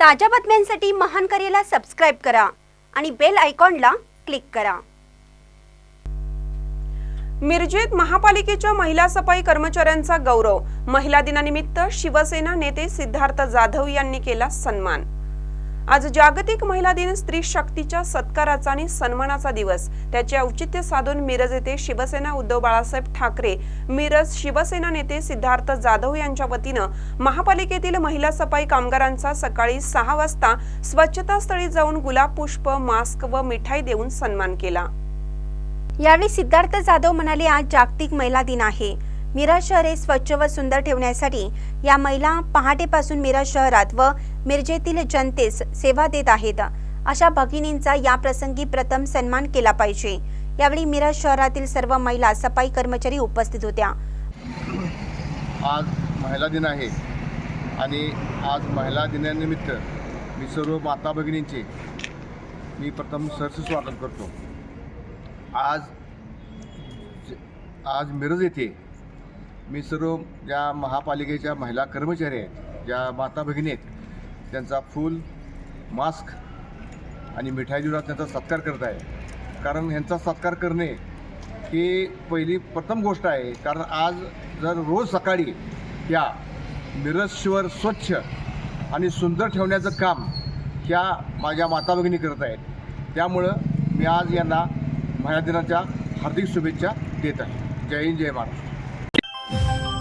ताज्या बातम्यांसाठी महान करेला सबस्क्राईब करा आणि बेल आयकॉनला क्लिक करा. मिरजेत महापालिकेच्या महिला सफाई कर्मचाऱ्यांचा गौरव. महिला दिनानिमित्त शिवसेना नेते सिद्धार्थ जाधव यांनी केला सन्मान. आज जागतिक महिला दिन स्त्री शक्तीच्या सत्काराचा आणि सन्मानाचा दिवस. त्याचे औचित्य साधून मिरज येथे शिवसेना उद्धव बाळासाहेब ठाकरे मिरज शिवसेना नेते सिद्धार्थ जाधव यांच्या वतीनं महापालिकेतील महिला सफाई कामगारांचा सकाळी सहा वाजता स्वच्छतास्थळी जाऊन गुलाब पुष्प मास्क व मिठाई देऊन सन्मान केला. यावेळी सिद्धार्थ जाधव म्हणाले आज जागतिक महिला दिन आहे. मिरज शहर हे स्वच्छ व सुंदर ठेवण्यासाठी या महिला पहाटेपासून मिरज शहरात व मिरजेतील जनतेस सेवा देत आहेत. अशा भगिनींचा या प्रसंगी प्रथम सन्मान केला पाहिजे. यावेळी मिरज शहरातील सर्व महिला सफाई कर्मचारी उपस्थित होत्या. आज महिला दिन आहे आणि आज महिला दिनानिमित्त मी सर्व माता भगिनींचे मी प्रथम सरस स्वागत करतो. आज आज मिरज येथे मी सर्व ज्या महापालिकेच्या महिला कर्मचारी आहेत ज्या माता भगिनी आहेत त्यांचा फूल मास्क आणि मिठाई देऊन त्यांचा सत्कार करत आहे. कारण ह्यांचा सत्कार करणे ही पहिली प्रथम गोष्ट आहे. कारण आज जर रोज सकाळी या मिरजश्वर स्वच्छ आणि सुंदर ठेवण्याचं काम ह्या माझ्या माता भगिनी करत आहेत. त्यामुळं मी आज यांना महिला दिनाच्या हार्दिक शुभेच्छा देत आहे. जय हिंद जय महाराष्ट्र. Música